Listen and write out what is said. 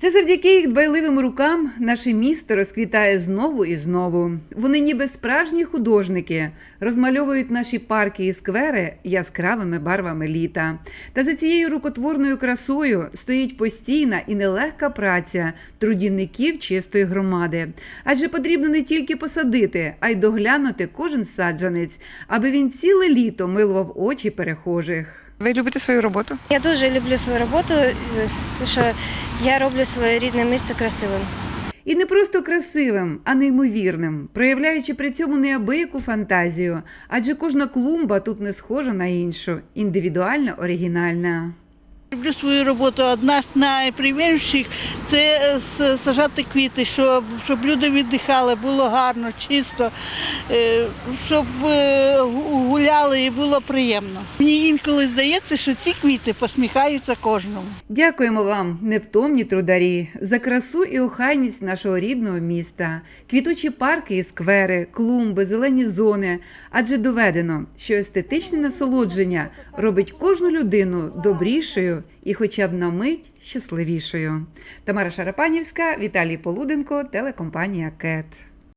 Це завдяки їх дбайливим рукам наше місто розквітає знову і знову. Вони ніби справжні художники, розмальовують наші парки і сквери яскравими барвами літа. Та за цією рукотворною красою стоїть постійна і нелегка праця трудівників чистої громади. Адже потрібно не тільки посадити, а й доглянути кожен саджанець, аби він ціле літо милував очі перехожих. Ви любите свою роботу? Я дуже люблю свою роботу, тому що я роблю своє рідне місце красивим. І не просто красивим, а неймовірним, проявляючи при цьому неабияку фантазію, адже кожна клумба тут не схожа на іншу, індивідуально оригінальна. Люблю свою роботу. Одна з найприємніших це е, сажати квіти, щоб, щоб люди віддихали, було гарно, чисто, е, щоб е, гуляли і було приємно. Мені інколи здається, що ці квіти посміхаються кожному. Дякуємо вам, невтомні трударі, за красу і охайність нашого рідного міста, квітучі парки і сквери, клумби, зелені зони. Адже доведено, що естетичне насолодження робить кожну людину добрішою і, хоча б на мить, щасливішою. Тамара Шарапанівська, Віталій Полуденко, телекомпанія КЕТ.